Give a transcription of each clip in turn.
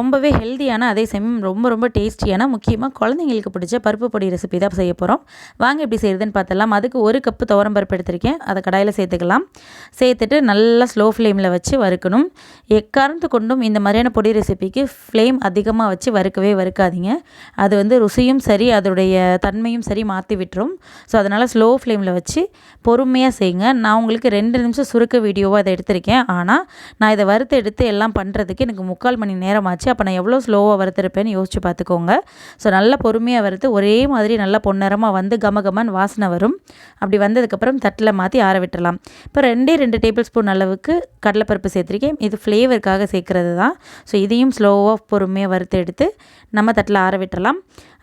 ரொம்பவே ஹெல்த்தியான அதே சமயம் ரொம்ப ரொம்ப டேஸ்டியான முக்கியமாக குழந்தைங்களுக்கு பிடிச்ச பருப்பு பொடி ரெசிபி தான் செய்ய போகிறோம் வாங்க எப்படி செய்கிறதுன்னு பார்த்தலாம் அதுக்கு ஒரு கப்பு துவரம் பருப்பு எடுத்திருக்கேன். அதை கடாயில் சேர்த்துக்கலாம். சேர்த்துட்டு நல்லா ஸ்லோ ஃப்ளேமில் வச்சு வறுக்கணும். எக்காரணத்து கொண்டும் இந்த மாதிரியான பொடி ரெசிபிக்கு ஃப்ளேம் அதிகமாக வச்சு வறுக்கவே வறுக்காதீங்க. அது வந்து ருசியும் சரி அதோடைய தன்மையும் சரி மாற்றி விட்டுரும். ஸோ அதனால் ஸ்லோ ஃப்ளேமில் வச்சு பொறுமையாக செய்யுங்க நான் உங்களுக்கு ரெண்டு நிமிஷம் சுருக்க வீடியோவாக அதை எடுத்திருக்கேன். ஆனால் நான் இதை வறுத்து எடுத்து எல்லாம் பண்ணுறதுக்கு எனக்கு முக்கால் மணி நேரம் ஆச்சு. அப்போ நான் எவ்வளோ ஸ்லோவாக வறுத்துருப்பேன்னு யோசிச்சு பார்த்துக்கோங்க. ஸோ நல்லா பொறுமையாக வறுத்து ஒரே மாதிரி நல்லா பொன்னரமாக வந்து கமகமன் வாசனை வரும். அப்படி வந்ததுக்கப்புறம் தட்டில் மாற்றி ஆற விட்டுறலாம். இப்போ ரெண்டே ரெண்டு டேபிள் ஸ்பூன் அளவுக்கு கடலைப்பருப்பு சேர்த்துருக்கேன். இது ஃப்ளேவருக்காக சேர்க்குறது தான். ஸோ இதையும் ஸ்லோவாக பொறுமையாக வறுத்து எடுத்து நம்ம தட்டில் ஆற விட்டுறலாம்.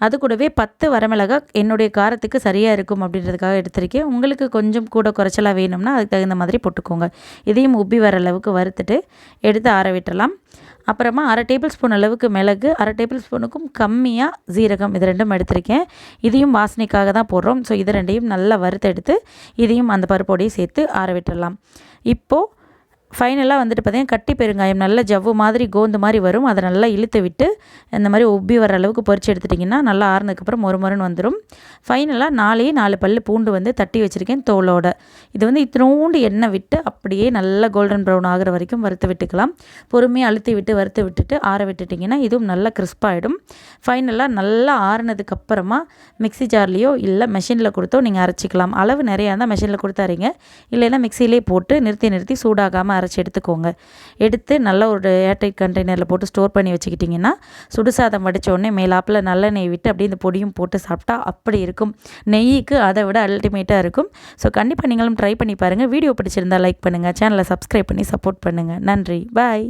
அது கூடவே பத்து வரமிளகா என்னுடைய காரத்துக்கு சரியாக இருக்கும் அப்படின்றதுக்காக எடுத்திருக்கேன். உங்களுக்கு கொஞ்சம் கூட குறைச்சலாக வேணும்னா அதுக்கு தகுந்த மாதிரி போட்டுக்கோங்க. இதையும் உப்பி வர அளவுக்கு வறுத்துட்டு எடுத்து ஆற விட்டுறலாம். அப்புறமா அரை டேபிள் ஸ்பூன் அளவுக்கு மிளகு அரை டேபிள் ஸ்பூனுக்கும் கம்மியாக ஜீரகம் இது ரெண்டும் எடுத்திருக்கேன். இதையும் வாசனைக்காக தான் போடுறோம். ஸோ இது ரெண்டையும் நல்லா வறுத்தெடுத்து இதையும் அந்த பருப்போடையும் சேர்த்து ஆற விட்டுடலாம் இப்போது ஃபைனலாக வந்துட்டு பார்த்திங்கன்னா கட்டி பெருங்காயம் நல்ல ஜவ்வு மாதிரி கோந்து மாதிரி வரும். அதை நல்லா இழுத்து விட்டு இந்த மாதிரி உப்பி வர அளவுக்கு பொறிச்சு எடுத்துட்டிங்கன்னா நல்லா ஆறுனதுக்கப்புறம் மொறு மொறுன்னு வந்துடும் ஃபைனலாக நாலே நாலு பல் பூண்டு வந்து தட்டி வச்சுருக்கேன் தோலோட. இது வந்து இத்தினோண்டு எண்ணெய் விட்டு அப்படியே நல்லா கோல்டன் ப்ரௌன் ஆகிற வரைக்கும் வறுத்து விட்டுக்கலாம். பொறுமையாக அழுத்தி விட்டு வறுத்து விட்டுட்டு ஆற விட்டுட்டிங்கன்னா இதுவும் நல்லா கிறிஸ்பாகிடும் ஃபைனலாக நல்லா ஆறுனதுக்கப்புறமா மிக்சி ஜார்லேயோ இல்லை மெஷினில் கொடுத்தோ நீங்கள் அரைச்சிக்கலாம். அளவு நிறையா இருந்தால் மெஷினில் கொடுத்தாரிங்க இல்லைன்னா மிக்சிலே போட்டு நிறுத்தி நிறுத்தி சூடாகாமல் அரைச்சி எடுத்துக்கோங்க. எடுத்து நல்ல ஒரு ஏர்டைட் கண்டெய்னரில் போட்டு ஸ்டோர் பண்ணி வச்சுக்கிட்டிங்கன்னா சுடுசாதம் வடித்த உடனே மேலாப்பில் நல்ல நெய் விட்டு அப்படியே இந்த பொடியும் போட்டு சாப்பிட்டா அப்படி இருக்கும். நெய்க்கு அதை விட அல்டிமேட்டாக இருக்கும். ஸோ கண்டிப்பாக நீங்களும் ட்ரை பண்ணி பாருங்கள் வீடியோ பிடிச்சிருந்தால் லைக் பண்ணுங்கள் சேனலை சப்ஸ்கிரைப் பண்ணி சப்போர்ட் பண்ணுங்கள் நன்றி. பாய்